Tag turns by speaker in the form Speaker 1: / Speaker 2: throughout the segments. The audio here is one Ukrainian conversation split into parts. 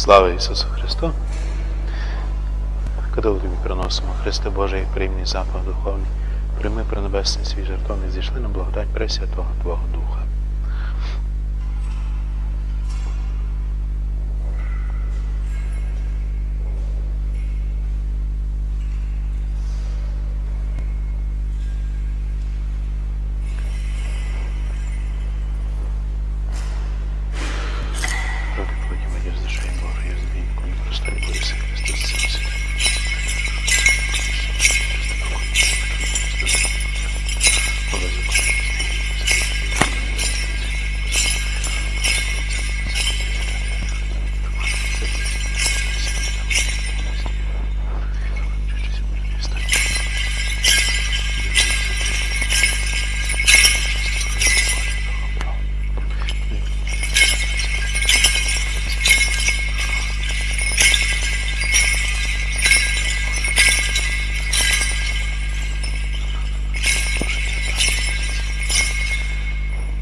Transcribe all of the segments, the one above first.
Speaker 1: Слава Ісусу Христу! Коли тобі приносимо Христе Боже, як приємний запах духовний, прийми пренебесний свій жертовний зійшли на благодать Пресвятого Твого Духа.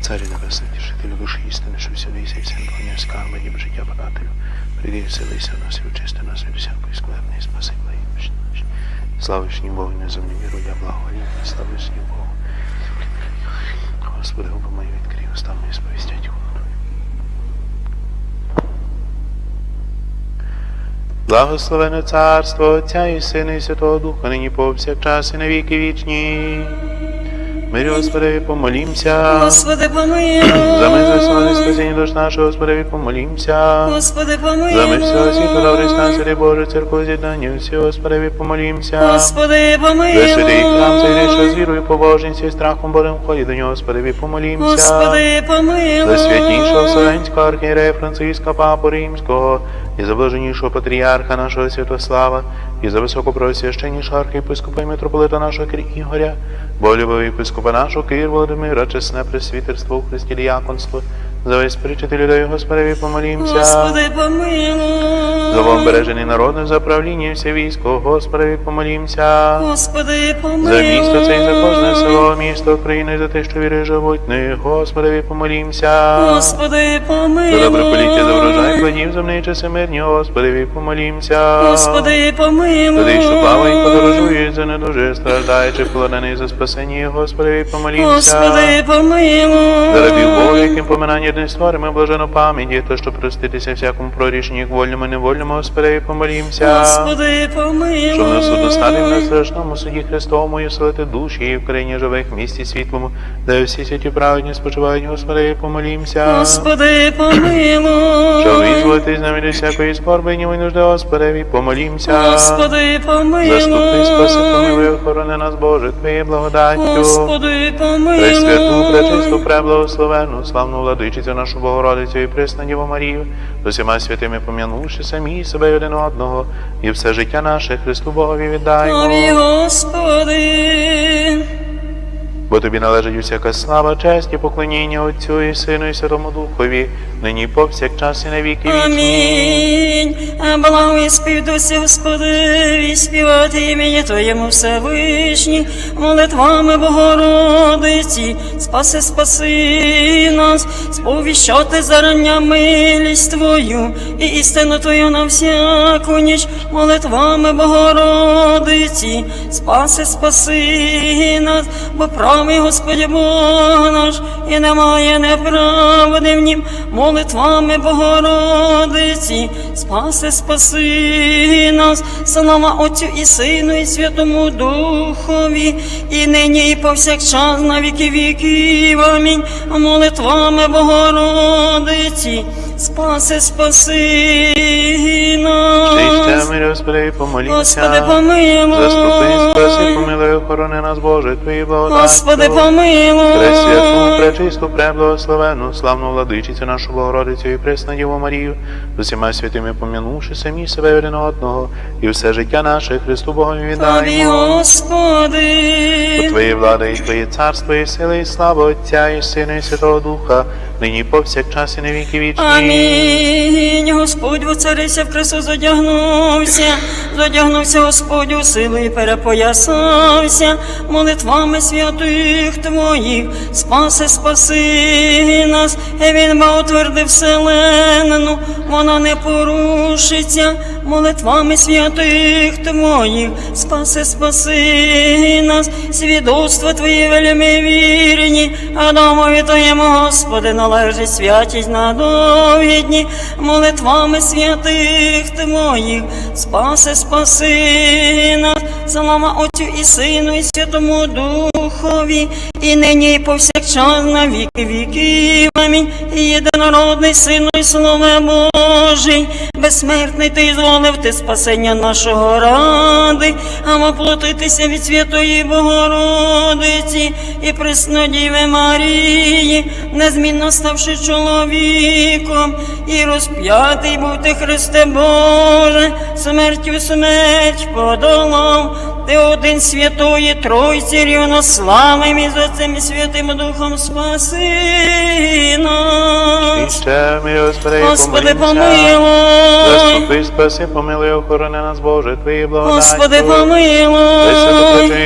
Speaker 1: Царі небесний, тішителю душі істини, що всюди і поня скарби, ніби життя подателю. Прийди вселися в нас і очисти нас від усякої скверни, і спаси благі наші. Славишній Богу, не землі віру, я благовоління, славишній Богу. Господи, губи мої відкрий, уста мої сповістять. Благословене царство Отця і Сина і Святого Духа, нині повсякчас і на віки вічні. Мирі, Господи, помолімся.
Speaker 2: Господи, помилуй.
Speaker 1: За ми засланий спасіння душ нашого, Господи, помолімся.
Speaker 2: Господи,
Speaker 1: За ми
Speaker 2: помилуй.
Speaker 1: всього світу, добрий стан, Святий Боже, церкву з'єднання, всі, Господи, помолімся.
Speaker 2: Господи,
Speaker 1: За святий храм, цей
Speaker 2: помилуй.
Speaker 1: що з вірою, побожністю і страхом Божим вході до нього, Господи, помолімся.
Speaker 2: Господи, помилуй.
Speaker 1: За святнішого Вселенського архієрея Франциска Папу Римського, і за блаженнішого патріарха нашого Святослава, і за високопросвященнішого архієпископа і митрополита нашого Ігоря, болюбого єпископа нашого Кир Володимира, чесне присвітерство у Христі діяконство, за весь причити людей Господеві помолімся.
Speaker 2: Господи, помилуй.
Speaker 1: За вам бережений народне за правління все військо, Господеві помолімся.
Speaker 2: Господи,
Speaker 1: За місто це і за кожне село, місто України, за те, що віри живуть них, Господеві помолімся.
Speaker 2: Господи, помилуй.
Speaker 1: За добре поліття, за врожай плодів земний часи мирні, Господи, помолімся.
Speaker 2: Господи, помилуй.
Speaker 1: Туди, що плавають, подорожують, за недуже, страждаючи, полонений за спасення, Господи, помолімся.
Speaker 2: Господи, помилуй.
Speaker 1: За рабів Бога, яким поминання дне створимо, блажено пам'яті, то, що проститися всякому прорішенні, як вольному, і невольному, Господи, помолімся.
Speaker 2: Господи, помилуй.
Speaker 1: Що нас судостанем на страшному суді Христовому і оселити душі і в країні живих місті світлому, де всі святі праведні спочивають, Господи, помолімся.
Speaker 2: Господи, помилуй.
Speaker 1: З нами від всякої скорби, ні нужди, Господи, помолімся.
Speaker 2: Господи, помилуй.
Speaker 1: Заступи, спаси, помилуй, охорони нас, Боже, Твоєю благодаттю.
Speaker 2: Господи, помилуй.
Speaker 1: Пресвяту, пречисту, преблагословенну, славну владичицю нашу Богородицю і пресна Діву Марію, з усіма святими пом'янувши самі себе й один одного, і все життя наше Христу Богові віддаємо.
Speaker 2: Господи.
Speaker 1: Бо тобі належить усяка слава, честь і поклоніння Отцю і Сину і Святому Духові, нині повсякчас і на віки вічні.
Speaker 2: Амінь. Благові співдусі, Господи, співати імені Твоєму Всевишній, молитвами Богородиці, спаси, спаси нас, сповіщати зарання милість Твою і істину Твою на всяку ніч, молитвами Богородиці, спаси, спаси нас, бо правий Господь Бог наш, і немає неправди в нім, молитвами Богородиці, спаси, спаси нас, слава Отцю і Сину, і Святому Духові, і нині, і повсякчас на віки віків. Амінь. Молитвами Богородиці, спаси, спаси нас.
Speaker 1: Господи, помолімся.
Speaker 2: Господи, помилуй.
Speaker 1: Заступи, спаси, помилуй, охорони нас, Боже, Твої благодаттю.
Speaker 2: Господи, помилуй.
Speaker 1: Пресвяту, пречисту, преблагословенну, славну владичицю нашу Богородицю і пресну Діву Марію, з усіма святими пом'янувши самі себе один одного, і все життя наше Христу Богові віддаємо. Тобі,
Speaker 2: Господи.
Speaker 1: Твої влади і Твої царство, і сили, і слава Отця, і Сина, і Святого Духа, нині повсякчас і на віки вічні.
Speaker 2: Амінь. Господь воцарився в красу зодягнувся, зодягнувся Господь у силу і перепоясався, молитвами святих Твоїх, спаси, спаси нас, і він утвердив вселенну, вона не порушиться, молитвами святих Твоїх, спаси, спаси нас, свідоцтво Твої вельми вірні, а домові Твоєму, Господи, належить святість на довгі дні, молитвами святих ти моїх, спаси, спаси нас, слава Отцю і Сину, і Святому Духові, і нині, і повсякчас на віки віків. Амінь. Єдинородний Сину і Слове Божий, безсмертний ти зволив ти спасення нашого ради, а воплотитися від Святої Богородиці і Преснодіви Марії, незмінно ставши чоловіком, і розп'ятий був ти, Христе Боже, смертю смерть подолав. Ти один святої Тройці рівнославим і з Отцем і Святим Духом спаси нас.
Speaker 1: Господи,
Speaker 2: Господи, помилуй.
Speaker 1: Господи, спаси, помилуй, охорони нас, Боже, Твої благодаті.
Speaker 2: Господи, помилуй.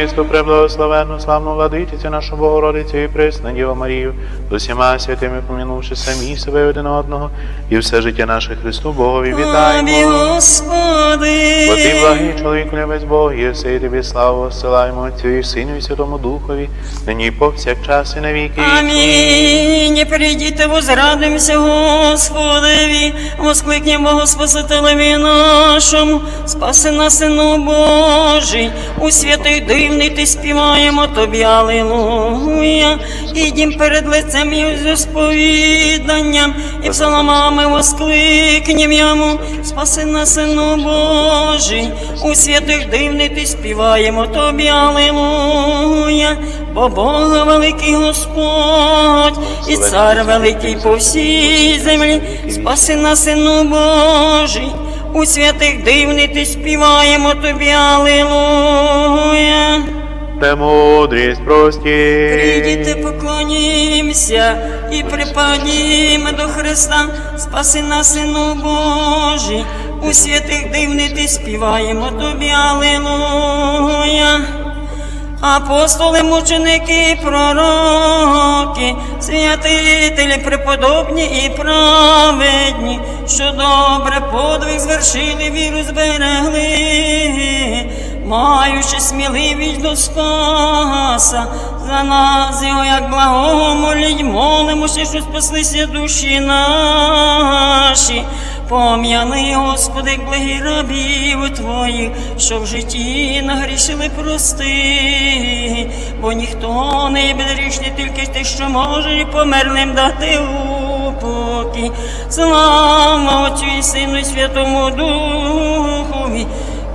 Speaker 1: Пресвятопречисту, преблагословенну, славну владичицю нашу Богородицю і пресну Діву Марію, з усіма святими помінувши самі себе один одного, і все життя наше Христу Богові вітаємо.
Speaker 2: Господи.
Speaker 1: Бо ти благий чоловік, любець Бог, і все і тобі славу осилаємо Отцю і Сину і Святому Духові, нині і повсякчас і на віки. вічні.
Speaker 2: Амінь. Прийдіте, возрадимося Господеві, воскликнемо Спасителеві нашому, спаси нас, Сину Божий, у святий дивний ти співаємо тобі, Аллилуйя. Ідім перед лицем і з сповіданням, і псаломами воскликнем йому, спаси нас, Сину Божий, у святих дивний ти співаємо тобі, Аллилуйя. Бо Бога великий Господь, і цар великий по всій землі, спаси нас, Сину Божий, у святих дивний ти співаємо тобі, Аллилуйя.
Speaker 1: Премудрість прості.
Speaker 2: Прийдіте, поклонімся і припадімо до Христа, спаси нас, Сину Божий, у святих дивний ти співаємо тобі, Аллилуйя. Апостоли, мученики, пророки, святителі, преподобні і праведні, що добре подвиг звершили, віру зберегли, маючи сміливість до спаса, за нас його, як благого моліть, молимося, що спаслися душі наші. Пом'яни, Господи, благі рабів Твоїх, що в житті нагрішили прости, бо ніхто не є безрішний, тільки ти, що може померлим дати упокій. Слава Отцю і Сину і Святому Духові,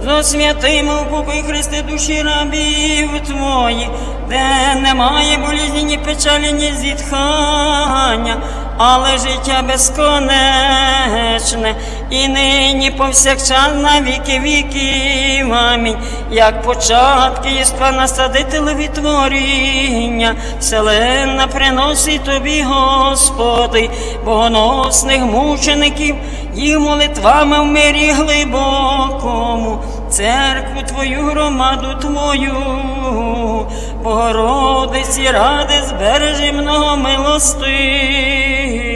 Speaker 2: за святими упокой Христи душі рабів Твоїх, де немає болізні, ні печалі, ні зітхання, але життя безконечне, і нині повсякчас на віки віків. Амінь. Як початки єства насадителеві творіння, вселенна приносить тобі, Господи, богоносних мучеників, їх молитвами в мирі глибокому, церкву Твою, громаду Твою, Богородиці, ради збережи много милостивий.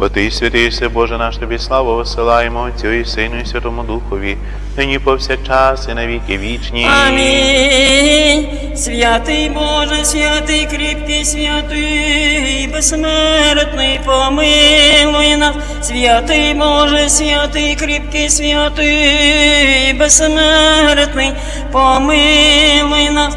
Speaker 1: Бо ти святий, Боже наш тобі славу осилаємо Отцю і Сину і Святому Духові, нині повсякчас і на віки вічні.
Speaker 2: Амінь. Святий Боже, святий кріпкий, святий, безсмертний, помилуй нас. Святий Боже, святий кріпкий, святий, безсмертний, помилуй нас.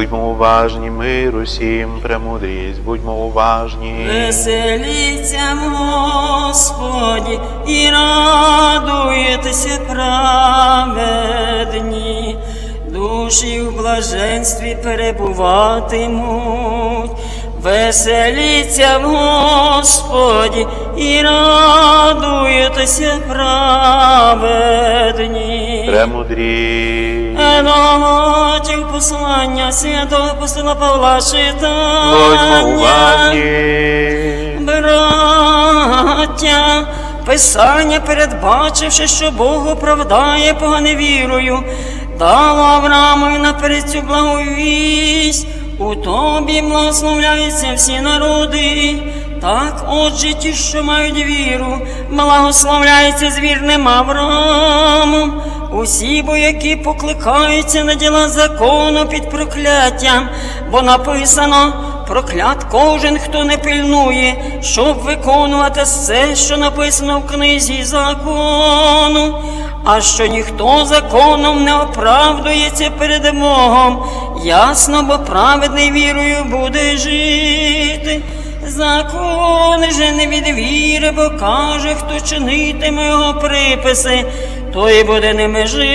Speaker 1: Будьмо уважні, мир усім, премудрість, будьмо уважні.
Speaker 2: Веселіться Господі і радуйтеся праведні, душі в блаженстві перебуватимуть. Веселіться в Господі і радуйтеся праведні.
Speaker 1: Премудрість.
Speaker 2: Еноготів послання святого апостола Павла читання. Браття, Писання, передбачивши, що Бог оправдає погане вірою, дало Авраамові наперед цю благовість. У тобі благословляються всі народи. Так, отже, ті, що мають віру, благословляються з вірним Авраамом. Усі бо, які покликаються на діла закону під прокляттям, бо написано проклят кожен, хто не пильнує, щоб виконувати все, що написано в книзі закону. А що ніхто законом не оправдується перед Богом, ясно, бо праведний вірою буде жити. Закон же не від віри, бо каже, хто чинитиме його приписи, той буде ними жити.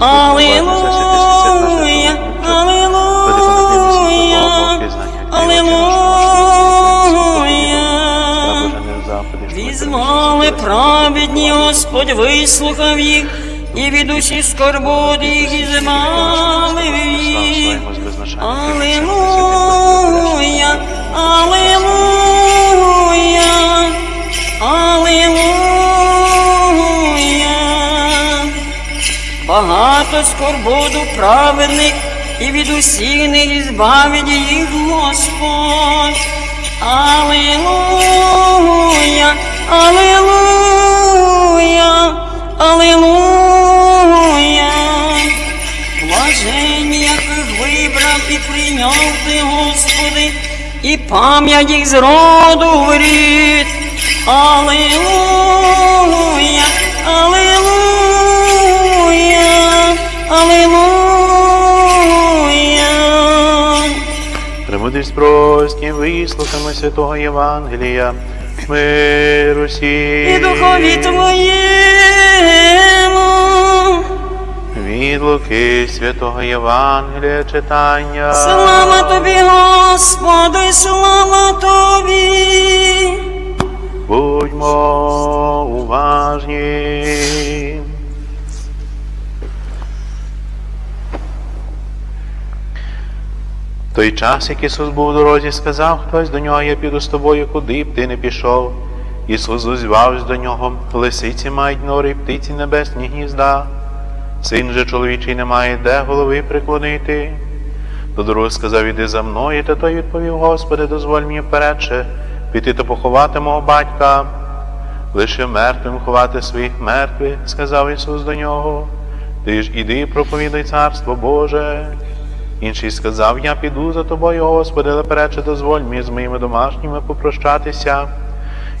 Speaker 2: Алілуя,
Speaker 1: мене
Speaker 2: Алілуя, Візвали праведні, Господь вислухав їх, і від усіх скорбот їх і збавив їх. Алілуя, Алілуя, Алілуя. Багато скорботу праведних, і від усіх не збавить їх Господь. Алілуя, Алілуя, Алілуя. Блаженні, яких вибрав і прийняв ти, Господи, і пам'ять їх з роду в рід. Алілуя, Алілуя, Алілуя.
Speaker 1: Премудрість прості, святого Євангелія. Мир усім.
Speaker 2: І духові твоєму.
Speaker 1: Від Луки святого Євангелія читання.
Speaker 2: Слава тобі, Господи, слава тобі.
Speaker 1: Будьмо уважні. В той час, як Ісус був у дорозі, сказав хтось до нього, я піду з тобою, куди б ти не пішов. Ісус озвався до нього, лисиці мають нори, птиці небесні гнізда. Син же чоловічий не має де голови приклонити. До дороги сказав, іди за мною, та той відповів, Господи, дозволь мені впередше піти та поховати мого батька. Лише мертвим ховати своїх мертвих, сказав Ісус до нього. Ти ж іди проповідай царство Боже. Інший сказав, я піду за тобою, Господи, але перече дозволь мені з моїми домашніми попрощатися.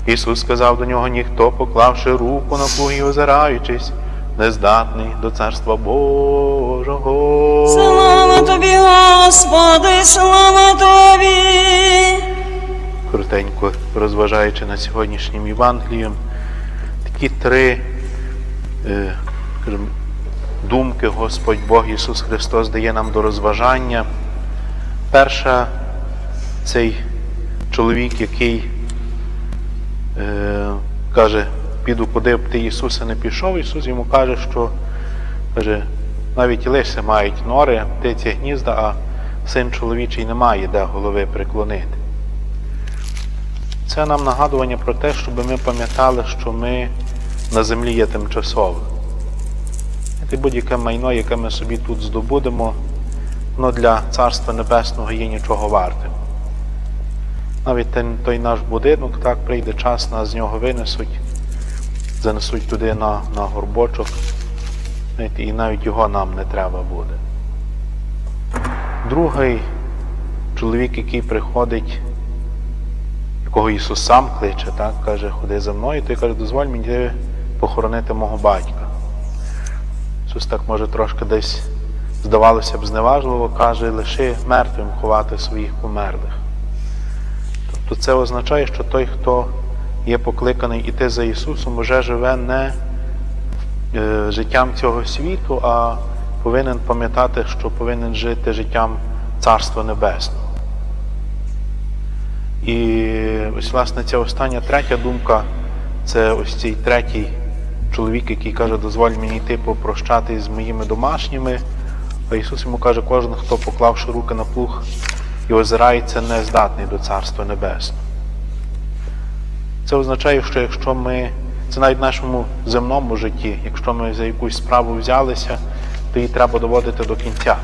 Speaker 1: Ісус сказав до нього, ніхто, поклавши руку на плуг і озираючись, не здатний до царства Божого.
Speaker 2: Слава тобі, Господи, слава тобі.
Speaker 1: коротенько розважаючи над сьогоднішнім Євангелієм, такі три е, скажімо, думки Господь Бог Ісус Христос дає нам до розважання. Перша цей чоловік, який е, каже, піду куди б ти Ісусе не пішов, Ісус йому каже, що каже, навіть лише мають нори, птиці гнізда, а син чоловічий не має де голови приклонити. Це нам нагадування про те, щоб ми пам'ятали, що ми на землі є тимчасово. І будь-яке майно, яке ми собі тут здобудемо, воно для Царства Небесного є нічого вартим. Навіть той наш будинок, так прийде час, нас з нього винесуть, занесуть туди на, на горбочок, і навіть його нам не треба буде. Другий чоловік, який приходить якого Ісус сам кличе, так, каже, ходи за мною, той каже, дозволь мені похоронити мого батька. Ісус так може трошки десь здавалося б, зневажливо, каже, лиши мертвим ховати своїх померлих. Тобто це означає, що той, хто є покликаний іти за Ісусом, уже живе не е, життям цього світу, а повинен пам'ятати, що повинен жити життям Царства Небесного. І ось, власне, ця остання третя думка це ось цей третій чоловік, який каже, дозволь мені йти попрощатись з моїми домашніми. А Ісус йому каже, кожен, хто поклавши руки на плуг і озирається, не здатний до Царства Небесного. Це означає, що якщо ми, це навіть в нашому земному житті, якщо ми за якусь справу взялися, то її треба доводити до кінця.